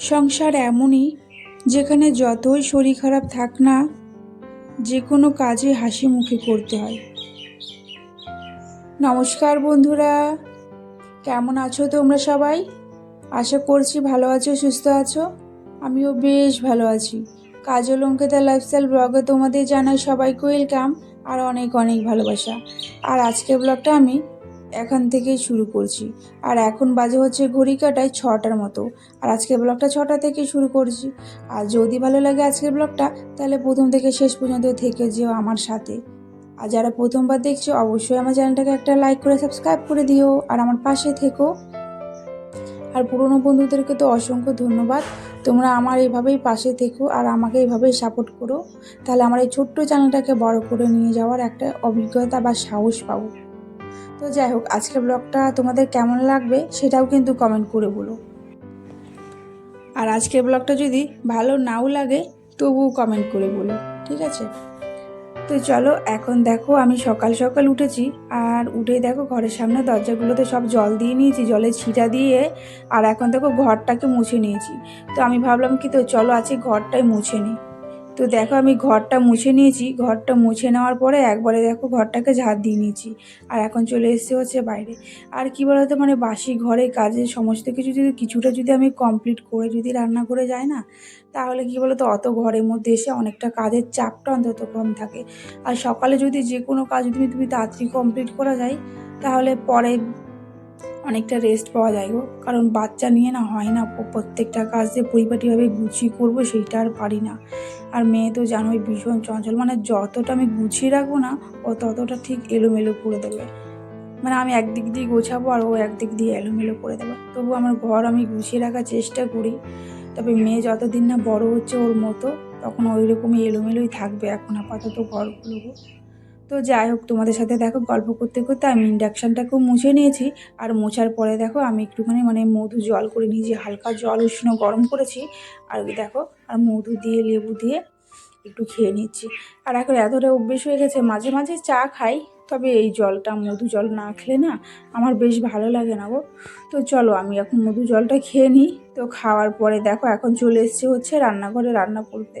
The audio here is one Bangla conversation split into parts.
সংসার এমনই, যেখানে যতই শরীর খারাপ থাক না যে কোনো কাজে হাসি মুখে করতে হয়। নমস্কার বন্ধুরা, কেমন আছো তোমরা সবাই? আশা করছি ভালো আছো, সুস্থ আছো। আমিও বেশ ভালো আছি। কাজল অঙ্কিতা লাইফস্টাইল ব্লগে তোমাদের জানাই সবাইকে ওয়েলকাম আর অনেক অনেক ভালোবাসা। আর আজকের ব্লগটা আমি এখান থেকেই শুরু করছি। আর এখন বাজে হচ্ছে ঘড়ি কাটায় ছটার মতো। আর আজকের ব্লগটা ছটা থেকে শুরু করছি। আর যদি ভালো লাগে আজকের ব্লগটা, তাহলে প্রথম থেকে শেষ পর্যন্ত থেকে যেও আমার সাথে। আর যারা প্রথমবার দেখছ, অবশ্যই আমার চ্যানেলটাকে একটা লাইক করে সাবস্ক্রাইব করে দিও। আর আমার পাশে থেকো। আর পুরনো বন্ধুদেরকে তো অসংখ্য ধন্যবাদ। তোমরা আমার এইভাবেই পাশে থেকো আর আমাকে এইভাবেই সাপোর্ট করো। তাহলে আমার এই ছোট্ট চ্যানেলটাকে বড় করে নিয়ে যাওয়ার একটা অভিজ্ঞতা বা সাহস পাবো তো যাই হোক, আজকের ব্লগটা তোমাদের কেমন লাগবে সেটাও কিন্তু কমেন্ট করে বলো। আর আজকের ব্লগটা যদি ভালো নাও লাগে, তবুও কমেন্ট করে বলো, ঠিক আছে? তো চলো, এখন দেখো আমি সকাল সকাল উঠেছি, আর উঠে দেখো ঘরের সামনে দরজাগুলোতে সব জল দিয়ে নিয়েছি, জলে ছিটা দিয়ে, আর এখন দেখো ঘরটাকে মুছে নিয়েছি। তো আমি ভাবলাম কি তো, চলো আজকে ঘরটাই মুছে নিই। তো দেখো আমি ঘরটা মুছে নিয়েছি। ঘরটা মুছে নেওয়ার পরে একবারে দেখো ঘরটাকে ঝাড় দিয়ে নিয়েছি। আর এখন চলে এসেছে হচ্ছে বাইরে। আর কি বলতো মানে বাসি ঘরে কাজের সমস্ত কিছু যদি, কিছুটা যদি আমি কমপ্লিট করে যদি রান্না করে যাই না, তাহলে কি বলতো, অত ঘরের মধ্যে এসে অনেকটা কাজের চাপটা অন্তত কম থাকে। আর সকালে যদি যে কোনো কাজ যদি তুমি তাড়াতাড়ি কমপ্লিট করা যায়, তাহলে পরে অনেকটা রেস্ট পাওয়া যায় গো। কারণ বাচ্চা নিয়ে না হয় না প্রত্যেকটা কাজ যে পরিপাটিভাবে গুছিয়ে করব সেইটা আর পারি না। আর মেয়ে তো জানোই ভীষণ চঞ্চল মানে যতটা আমি গুছিয়ে রাখব না, ও ততটা ঠিক এলোমেলো করে দেবে। মানে আমি একদিক দিয়ে গোছাবো আর ও একদিক দিয়ে এলোমেলো করে দেবে। তবু আমার ঘর আমি গুছিয়ে রাখার চেষ্টা করি। তবে মেয়ে যতদিন না বড় হচ্ছে ওর মতো, তখন ওই রকমই এলোমেলোই থাকবে এখন আপাতত ঘরগুলো তো যাই হোক, তোমাদের সাথে দেখো গল্প করতে করতে আমি ইন্ডাকশানটাকেও মুছে নিয়েছি। আর মোছার পরে দেখো আমি একটুখানি মানে মধু জল করে নিয়েছি, হালকা জল, উষ্ণ গরম করেছি। আর দেখো, আর মধু দিয়ে, লেবু দিয়ে একটু খেয়ে নিচ্ছি। আর এখন এতটা অভ্যেস হয়ে গেছে, মাঝে মাঝে চা খাই। তবে এই জলটা মধু জল না খেলে না আমার বেশ ভালো লাগে না গো। তো চলো, আমি এখন মধু জলটা খেয়ে নিই। তো খাওয়ার পরে দেখো, এখন চলে এসছে হচ্ছে রান্নাঘরে রান্না করতে।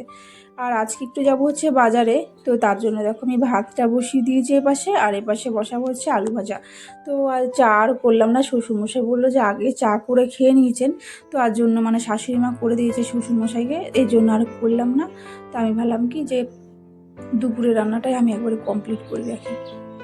আর আজকে একটু যাব হচ্ছে বাজারে। তো তার জন্য দেখো, আমি ভাতটা বসিয়ে দিয়েছি এপাশে, আর এপাশে বসাবো হচ্ছে আলু ভাজা। তো আর চা আর করলাম না, শ্বশুরমশাই বলল যে আগে চা করে খেয়ে নিয়েছেন। তো আর জন্য মানে শাশুড়ি মা করে দিয়েছে শ্বশুরমশাইকে এই জন্য আর করলাম না। তো আমি ভাবলাম কি যে দুপুরের রান্নাটাই আমি একবারে কমপ্লিট করে রাখি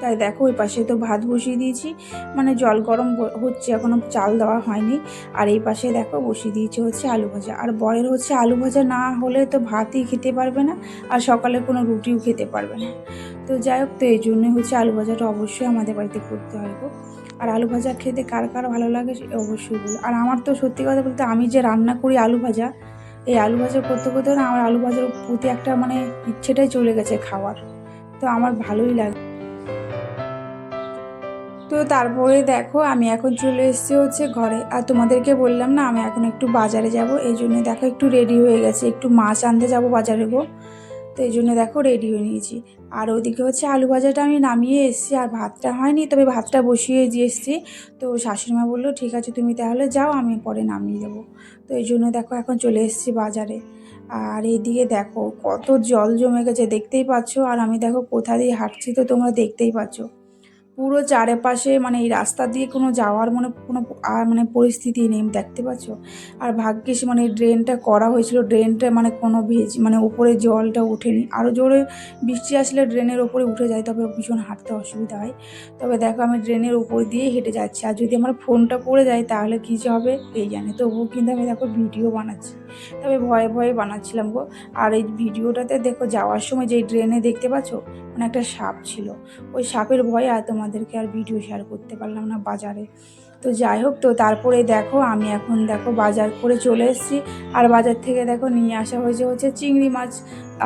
তাই দেখো ওই পাশে তো ভাত বসিয়ে দিয়েছি। মানে জল গরম হচ্ছে এখনও চাল দেওয়া হয়নি। আর এই পাশে দেখো বসিয়ে দিয়েছি হচ্ছে আলু ভাজা। আর বরের হচ্ছে আলু ভাজা না হলে তো ভাতই খেতে পারবে না, আর সকালে কোনো রুটিও খেতে পারবে না। তো যাই হোক, তো এই জন্যই হচ্ছে আলু ভাজাটা অবশ্যই আমাদের বাড়িতে করতে হয় গো। আর আলু ভাজা খেতে কার কার ভালো লাগে অবশ্যই বলো। আর আমার তো সত্যি কথা বলতে আমি যে রান্না করি আলু ভাজা, এই আলু ভাজা করতে করতে না আমার আলু ভাজার প্রতি একটা মানে ইচ্ছেটাই চলে গেছে খাওয়ার। তো আমার ভালোই লাগে। তো তারপরে দেখো, আমি এখন চলে এসেছি হচ্ছে ঘরে। আর তোমাদেরকে বললাম না, আমি এখন একটু বাজারে যাব। এই জন্য দেখো একটু রেডি হয়ে গেছে। একটু মাছ আনতে যাব বাজারে গো। তো এই জন্য দেখো রেডি হয়ে নিয়েছি। আর ওদিকে হচ্ছে আলু ভাজাটা আমি নামিয়ে এসেছি, আর ভাতটা হয়নি, তবে ভাতটা বসিয়ে দিয়ে এসেছি। তো শাশুড়িমা বলল, ঠিক আছে, তুমি তাহলে যাও, আমি পরে নামিয়ে দেবো। তো এই জন্য দেখো এখন চলে এসেছি বাজারে। আর এইদিকে দেখো, কত জল জমে গেছে, দেখতেই পাচ্ছ। আর আমি দেখো কোথা দিয়ে হাঁটছি, তো তোমরা দেখতেই পাচ্ছ। পুরো চারিপাশে মানে এই রাস্তা দিয়ে কোনো যাওয়ার মানে কোনো আর মানে পরিস্থিতি নেই দেখতে পাচ্ছ? আর ভাগ্যিস মানে ড্রেনটা করা হয়েছিল ড্রেনটা মানে কোনো ভেজ মানে উপরে জলটা ওঠেনি। আরও জোরে বৃষ্টি আসলে ড্রেনের ওপরে উঠে যায়, তবে ভীষণ হাঁটতে অসুবিধা হয়। তবে দেখো আমি ড্রেনের উপর দিয়ে হেঁটে যাচ্ছি। আর যদি আমার ফোনটা পড়ে যায়, তাহলে কী যে হবে এই জানে? তবুও কিন্তু আমি দেখো ভিডিও বানাচ্ছি। তবে ভয়ে ভয়ে বানাচ্ছিলাম গো। আর এই ভিডিওটাতে দেখো যাওয়ার সময় যেই ড্রেনে দেখতে পাচ্ছ মানে একটা সাপ ছিল। ওই সাপের ভয়ে আর তোমাদেরকে আর ভিডিও শেয়ার করতে পারলাম না বাজারে। তো যাই হোক, তো তারপরে দেখো, আমি এখন দেখো বাজার করে চলে এসেছি। আর বাজার থেকে দেখো নিয়ে আসা হয়েছে হচ্ছে চিংড়ি মাছ।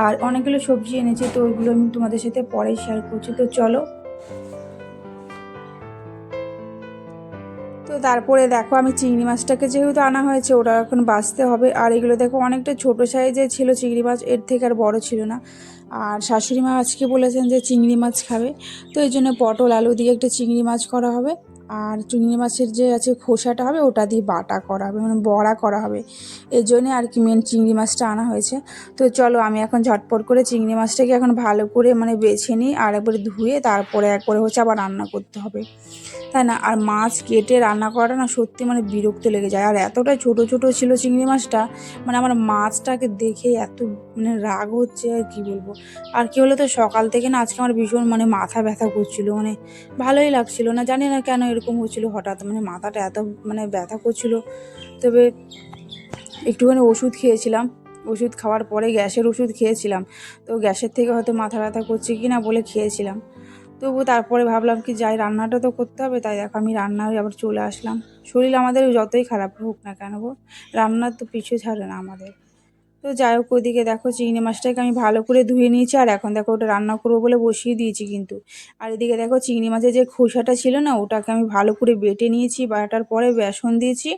আর অনেকগুলো সবজি এনেছি, তো ওইগুলো আমি তোমাদের সাথে পরে শেয়ার করছি। তো চলো তারপরে দেখো আমি চিংড়ি মাছটাকে যেহেতু আনা হয়েছে, ওটা এখন বাঁচতে হবে। আর এগুলো দেখো অনেকটা ছোটো সাইজে ছিল চিংড়ি মাছ, এর থেকে আর বড় ছিল না। আর শাশুড়ি মা আজকে বলেছেন যে চিংড়ি মাছ খাবে। তো এই জন্য পটল, আলু দিয়ে একটা চিংড়ি মাছ করা হবে। আর চিংড়ি মাছের যে আছে খোসাটা হবে, ওটা দিয়ে বাটা করা হবে মানে বড়া করা হবে। এই জন্যে আর কি মেন চিংড়ি মাছটা আনা হয়েছে। তো চলো, আমি এখন ঝটপট করে চিংড়ি মাছটাকে এখন ভালো করে মানে বেছে নিই, আর একবারে ধুয়ে তারপরে একবারে হচ্ছে আবার রান্না করতে হবে। তাই না? আর মাছ কেটে রান্না করাটা না সত্যি মানে বিরক্ত লেগে যায়। আর এতটাই ছোট ছোট ছিল চিংড়ি মাছটা মানে আমার মাছটাকে দেখে এত মানে রাগ হচ্ছে, আর কী বলব? আর কি হলো তো সকাল থেকে না আজকে আমার ভীষণ মানে মাথা ব্যথা করছিল মানে ভালোই লাগছিল না। জানি না কেন এরকম হচ্ছিল হঠাৎ মানে মাথাটা এত মানে ব্যথা করছিল। তবে একটুখানি ওষুধ খেয়েছিলাম। ওষুধ খাওয়ার পরে গ্যাসের ওষুধ খেয়েছিলাম। তো গ্যাসের থেকে হয়তো মাথা ব্যথা করছে কি না বলে খেয়েছিলাম। তবু তারপরে ভাবলাম কি, যাই রান্নাটা তো করতে হবে, তাই দেখো আমি রান্নায় আবার চলে আসলাম। শরীর আমাদের যতই খারাপ হোক না কেন রান্নার তো পিছু ছাড়ে না আমাদের। তো যাই হোক, ওইদিকে দেখো চিংড়ি মাছটাকে আমি ভালো করে ধুয়ে নিয়েছি, আর এখন দেখো ওটা রান্না করব বলে বসিয়ে দিয়েছি কিন্তু। আর এদিকে দেখো চিংড়ি মাছের যে খোসাটা ছিল না, ওটাকে আমি ভালো করে বেটে নিয়েছি, বাটার পরে বেসন দিয়েছি।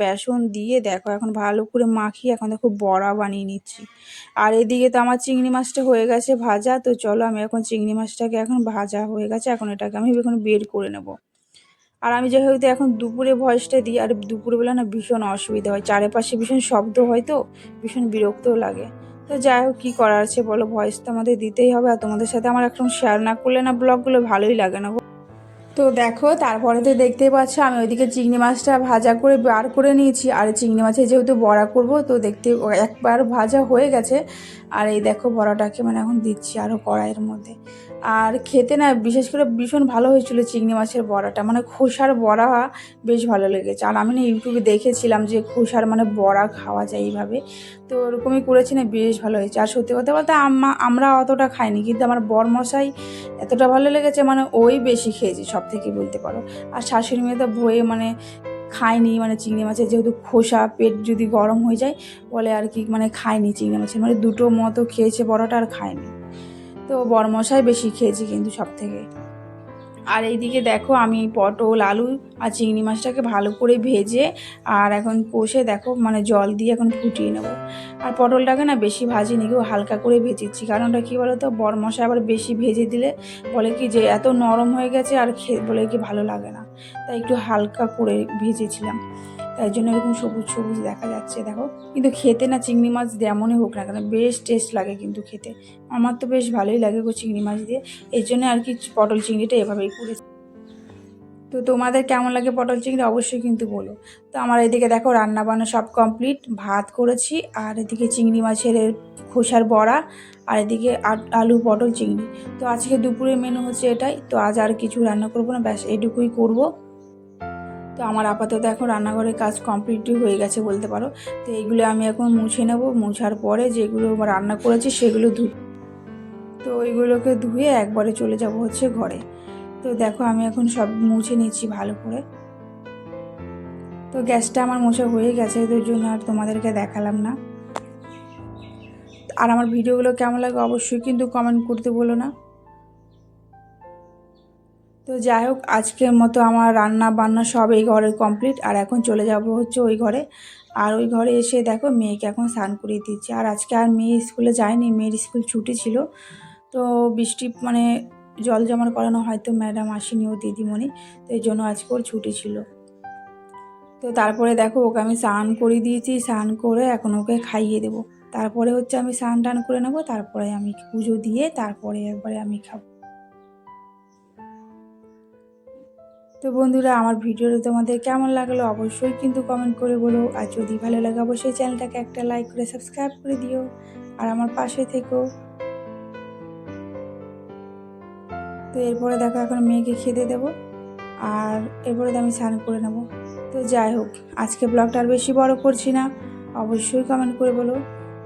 বেসন দিয়ে দেখো এখন ভালো করে মাখিয়ে এখন দেখো বড়া বানিয়ে নিচ্ছি। আর এদিকে তো আমার চিংড়ি মাছটা হয়ে গেছে ভাজা, তো চলো আমি এখন চিংড়ি মাছটাকে এখন ভাজা হয়ে গেছে, এখন এটাকে আমি এখন বের করে নেব। আর আমি যেহেতু এখন দুপুরে ভয়েসটা দিই, আর দুপুরবেলা না ভীষণ অসুবিধা হয়। চারিপাশে ভীষণ শব্দ হয় তো, ভীষণ বিরক্তও লাগে। তো যাই হোক, কী করার আছে বলো? ভয়েস তো আমাদের দিতেই হবে, আর তোমাদের সাথে আমার এখন শেয়ার না করলে না ব্লগগুলো ভালোই লাগে না। তো দেখো, তারপরে তো দেখতেই পাচ্ছ, আমি ওইদিকে চিংড়ি মাছটা ভাজা করে বার করে নিয়েছি। আর চিংড়ি মাছের যেহেতু বড়া করব, তো দেখতে একবার ভাজা হয়ে গেছে। আর এই দেখো বড়াটাকে মানে এখন দিচ্ছি আরও কড়াইয়ের মধ্যে। আর খেতে না বিশেষ করে ভীষণ ভালো হয়েছিল চিংড়ি মাছের বড়াটা। মানে খোসার বড়া বেশ ভালো লেগেছে। আর আমি না ইউটিউবে দেখেছিলাম যে খোসার মানে বড়া খাওয়া যায় এইভাবে। তো ওরকমই করেছি না, বেশ ভালো হয়েছে। আর সত্যি কথা বলতে আমা আমরা অতটা খাইনি, কিন্তু আমার বরমশাই এতটা ভালো লেগেছে মানে ওই বেশি খেয়েছি সব থেকে বলতে পারো। আর শাশুড়ি মেয়ে তো বয়ে মানে খায়নি মানে চিংড়ি মাছের যেহেতু খোসা, পেট যদি গরম হয়ে যায়, বলে আর কি মানে খায়নি চিংড়ি মাছের। মানে দুটো মতো খেয়েছে বড়টা আর খায়নি। তো বরমশাই বেশি খেয়েছি কিন্তু সব থেকে আর এইদিকে দেখো আমি পটল, আলু আর চিংড়ি মাছটাকে ভালো করে ভেজে আর এখন কষে দেখো মানে জল দিয়ে এখন ফুটিয়ে নেব। আর পটলটাকে না বেশি ভাজিনি কেউ হালকা করে ভেজেছি। কারণটা কী বলো তো বরমশাই আবার বেশি ভেজে দিলে বলে কি যে এত নরম হয়ে গেছে আর খেয়ে বলে কি ভালো লাগে না। তাই একটু হালকা করে ভেজেছিলাম। তাই জন্য এরকম সবুজ সবুজ দেখা যাচ্ছে, দেখো। কিন্তু খেতে না চিংড়ি মাছ যেমনই হোক না কেন, বেশ টেস্ট লাগে কিন্তু খেতে। আমার তো বেশ ভালোই লাগে গো চিংড়ি মাছ দিয়ে। এর জন্য আর কি পটল চিংড়িটা এভাবেই করেছি তো তোমাদের কেমন লাগে পটল চিংড়ি অবশ্যই কিন্তু বলো। তো আমার এদিকে দেখো রান্না বান্না সব কমপ্লিট ভাত করেছি, আর এদিকে চিংড়ি মাছের খোসার বড়া, আর এদিকে আলু পটল চিংড়ি। তো আজকে দুপুরের মেনু হচ্ছে এটাই, তো আজ আর কিছু রান্না করব না, ব্যাস এটুকুই করব। তো আমার আপাতত এখন রান্নাঘরের কাজ কমপ্লিটই হয়ে গেছে বলতে পারো। তো এইগুলো আমি এখন মুছে নেব, মুছার পরে যেগুলো রান্না করেছি সেগুলো ধু তো ওইগুলোকে ধুয়ে একবারে চলে যাব হচ্ছে ঘরে। তো দেখো, আমি এখন সব মুছে নিচ্ছি ভালো করে। তো গ্যাসটা আমার মোছা হয়ে গেছে তোর জন্য আর তোমাদেরকে দেখালাম না। আর আমার ভিডিওগুলো কেমন লাগে অবশ্যই কিন্তু কমেন্ট করতে বলো না। তো যাই হোক, আজকের মতো আমার রান্না বান্না সব এই ঘরের কমপ্লিট আর এখন চলে যাব হচ্ছে ওই ঘরে। আর ওই ঘরে এসে দেখো, মেয়েকে এখন স্নান করিয়ে দিচ্ছি। আর আজকে আর মেয়ে স্কুলে যায়নি, মেয়ের স্কুল ছুটি ছিল। তো বৃষ্টি মানে জল জমার করানো হয়তো ম্যাডাম আসেনি ও দিদিমণি, তো এই জন্য আজকে ওর ছুটি ছিল। তো তারপরে দেখো ওকে আমি স্নান করে দিয়েছি, স্নান করে এখন ওকে খাইয়ে দেবো। তারপরে হচ্ছে আমি স্নান টান করে নেব, তারপরে আমি পুজো দিয়ে তারপরে একবারে আমি খাব। তো বন্ধুরা, আমার ভিডিওটা তোমাদের কেমন লাগল অবশ্যই কিন্তু কমেন্ট করে বলো। আর যদি ভালো লাগে, অবশ্যই চ্যানেলটাকে একটা লাইক করে সাবস্ক্রাইব করে দিও। আর আমার পাশে থেকো। তো এরপরে দেখো এখন মেয়েকে খেতে দেবো আর এরপরে আমি স্নান করে নেব। তো যাই হোক, আজকে ব্লগটা আর বেশি বড় করছি না, অবশ্যই কমেন্ট করে বলো।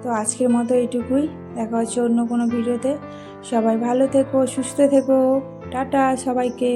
তো আজকের মতো এইটুকুই, দেখা হচ্ছে অন্য কোনো ভিডিওতে। সবাই ভালো থেকো, সুস্থ থেকো। টাটা সবাইকে।